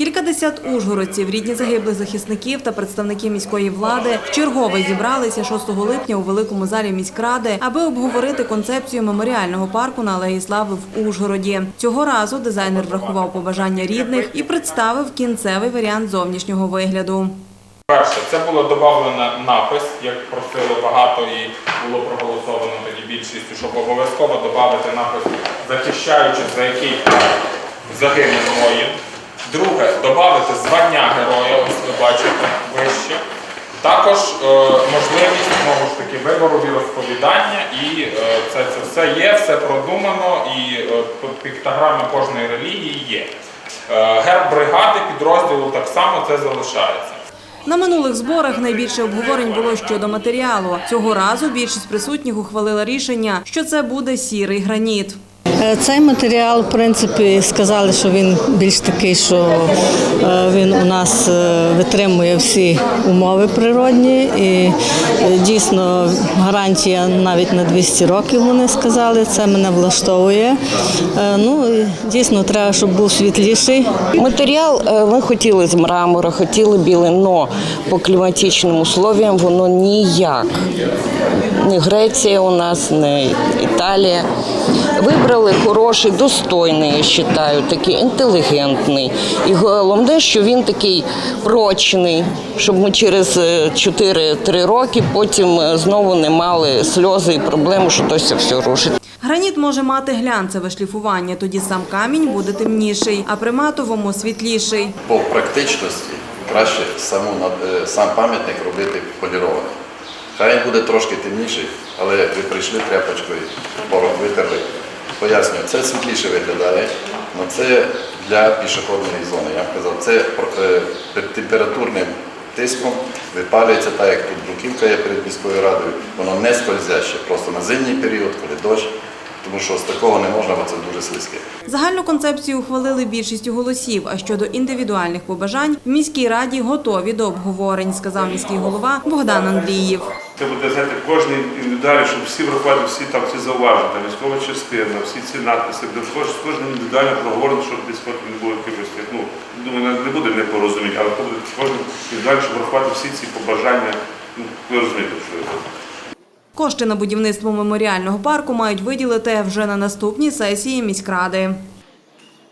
Кількадесят ужгородців, рідні загиблих захисників та представники міської влади вчергове зібралися 6 липня у великому залі міськради, аби обговорити концепцію меморіального парку на Алеї Слави в Ужгороді. Цього разу дизайнер врахував побажання рідних і представив кінцевий варіант зовнішнього вигляду. Перше, це було додано напис, як просили багато і було проголосовано тоді більшістю, щоб обов'язково додати напис, захищаючи за який загинув воїн. Друге, додати звання героя, ось ви бачите вище. Також е, можливість знову ж таки вибору і розповідання, і е, це, це все є, все продумано, і е, піктограми кожної релігії є. Е, герб бригади, підрозділу так само це залишається. На минулих зборах найбільше обговорень було щодо матеріалу. Цього разу більшість присутніх ухвалила рішення, що це буде сірий граніт. Е, Цей матеріал, в принципі, сказали, що він більш такий, що е, він у нас е, витримує всі умови природні і дійсно гарантія навіть на 200 років вони сказали. Це мене влаштовує. Ну дійсно треба, щоб був світліший. Матеріал ми хотіли з мрамора, хотіли білий, але по кліматичним условіям воно ніяк. Не Греція у нас, не Італія. Вибрали хороший, достойний, я вважаю, такий інтелігентний. І головне, що він такий прочний, щоб ми через е, 4-3 роки потім е, знову не мали сльози і проблеми, що то все все рушить. Граніт може мати глянцеве шліфування, тоді сам камінь буде темніший, а при матовому світліший. по практичності краще саму е, сам пам'ятник робити полірований. Хай він буде трошки темніший, але ви прийшли тряпочкою, порох витерли. Пояснюю, це світліше виглядає, але це для пішохідної зони. Я б казав, це е, під температурним тиском випалюється так, як тут бруківка є перед міською радою, воно не скользяще, просто на зимній період, коли дощ, тому що з такого не можна, бо це дуже слизьке. Загальну концепцію ухвалили більшістю голосів. А щодо індивідуальних побажань, в міській раді готові до обговорень, сказав міський голова Богдан Андріїв. Це буде знаєте, кожен індивідуально, щоб всі врахувати всі там ці зауваження, військова частина, всі ці надписи, де кожен, кожен індивідуально проговорено, щоб десь потім не було якихось, ну, думаю, не буде непорозумінь, але буде кожен індивідуально, щоб врахувати всі ці побажання, ну, ви розумієте, що. Кошти на будівництво меморіального парку мають виділити вже на наступній сесії міськради.